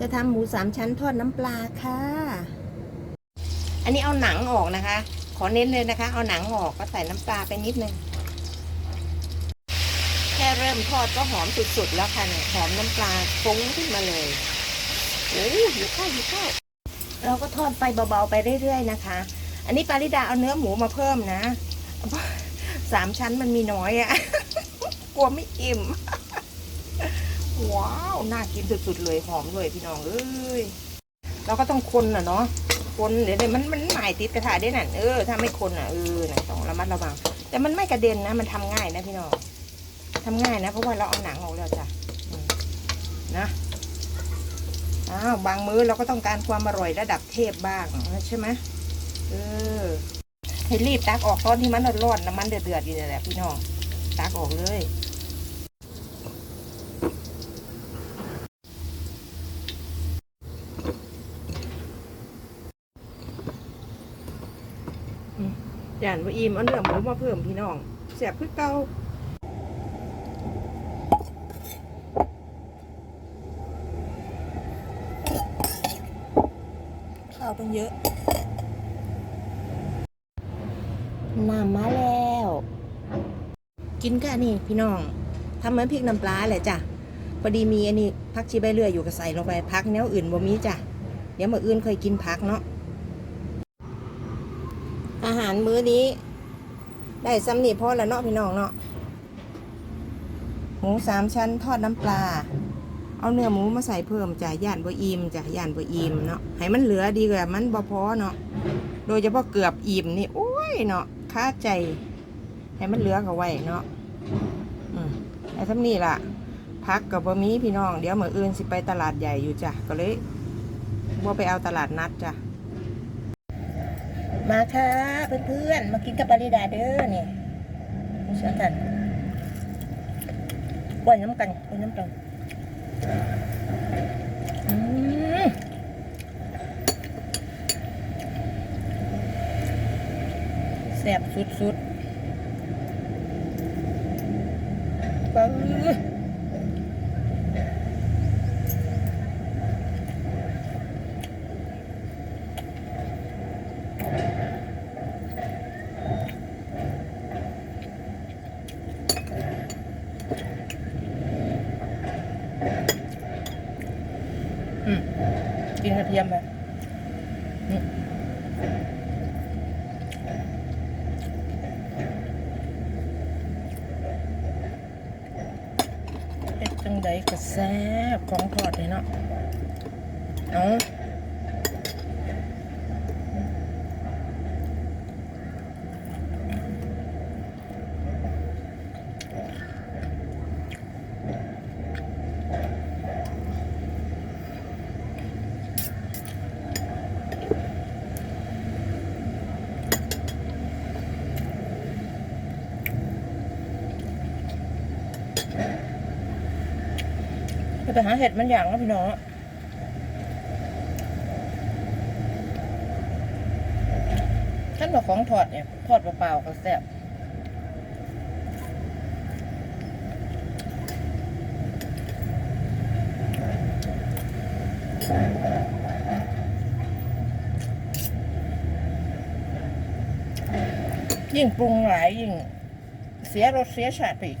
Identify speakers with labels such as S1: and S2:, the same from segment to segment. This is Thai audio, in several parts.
S1: จะทำหมูสามชั้นทอดน้ำปลาค่ะ อันนี้เอาหนังออกนะคะ ขอเน้นเลยนะคะ เอาหนังออกก็ใส่น้ำปลาไปนิดนึง แค่เริ่มทอดก็หอมสุดๆแล้วค่ะเนี่ยหอมน้ำปลาฟุ้งขึ้นมาเลยโอ้ยอยู่ข้าวอยู่ข้าวเราก็ทอดไฟเบาๆไปเรื่อยๆนะคะ อันนี้ปาริดาเอาเนื้อหมูมาเพิ่มนะสามชั้นมันมีน้อยอะกลัวไม่อิ่ม ว้าว น่ากินสุดๆเลยหอมเลยพี่น้องเอ้ยเราก็ต้องคนน่ะเนาะคนเดี๋ยวเดี๋ยวมันมันหมายติดกระทะได้น่ะเออถ้าไม่คนอะเออน่ะต้องระมัดระวัง แต่มันไม่กระเด็นนะ มันทำง่ายนะพี่น้องทำง่ายนะ เพราะว่าเราเอาหนังออกแล้วจ้ะนะอ้าวบางมื้อเราก็ต้องการความอร่อยระดับเทพบ้างใช่ไหมเออให้รีบตักออกตอนที่มันร้อนๆน้ำมันเดือดๆอยู่แหละพี่น้องตักออกเลย ย่านว่าอิ่มเอาเนื้อหมูมาเพิ่มพี่น้องแสบคือเก่าข้าวต้องเยอะน้ำมาแล้ว กินกันนี่พี่น้องทำเหมือนพริกน้ำปลาแหละจ้ะพอดีมีอันนี้พักชีใบเลื่อยอยู่ก็ใส่ลงไปพักแนวอื่นบ่มีจ้ะเดี๋ยวมื่ออื่นเคยกินพักเนาะ อาหารมื้อนี้ ได้ซ้ำนี่พอแล้วเนาะพี่น้องเนาะหมูสามชั้นทอดน้ำปลา เอาเนื้อหมูมาใส่เพิ่มจ้ะย่านบะอิมจ้ะย่านบะอิมเนาะให้มันเหลือดีกว่ามันบ่พอเนาะโดยเฉพาะเกือบอิ่มนี่โอ้ยเนาะค่าใจ ให้มันเหลือก็ไว้เนาะอืมไอ้ซ้ำนี่ล่ะพักกับบะมีพี่น้องเดี๋ยวมื้ออื่นสิไปตลาดใหญ่อยู่จ้ะก็เลยบ่ไปเอาตลาดนัดจ้ะ มาค่ะเพื่อนๆ มากินกับปาริดาเด้อนี่เชิญกันกวนน้ำกันกวนน้ำกันแซ่บสุดๆปัง กินกระเทียมแบบเป็ดจังไดก็แซ่บของทอดเลยเนาะเอา ไปหาเห็ดมันอย่างนะพี่น้องท่านบอกของทอดเนี่ยทอดเปล่าๆก็แซ่บยิ่งปรุงหลายยิ่งเสียรสเสียชาติไปอีก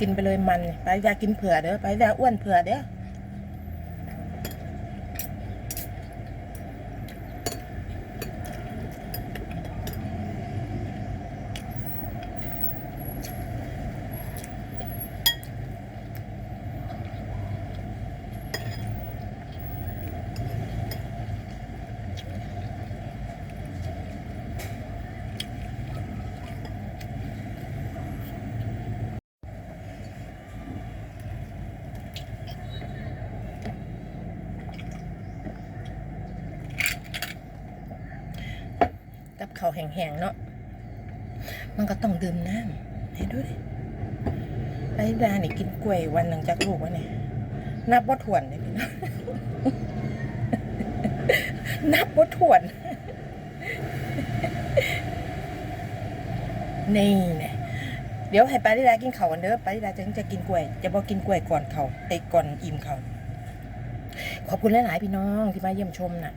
S1: กินไปเลยมันไปยากินเผื่อเด้อไปยาอ้วนเผื่อเด้อ เขาแห้งๆเนาะมันก็ต้องดื่มน้ำให้ด้วยไปดานี่กินกล้วยวันหนึ่งจากลูกวะเนี่ยนับว่าถ่วนเลยพี่น้องนับว่าถ่วนนี่เนี่ยเดี๋ยวให้ปาริดากินเขาวกันเด้อปาริดาจะจะกินกล้วย จะบอกกินกล้วยก่อนเขาไอ้ก่อนอิ่มเขาขอบคุณหลายๆพี่น้องที่มาเยี่ยมชมน่ะ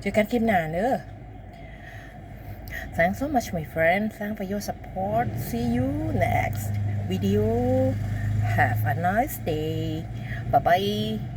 S1: เจอกันคลิปหน้าเด้อ Thanks so much my friend. Thanks for your support. See you next video. Have a nice day. Bye bye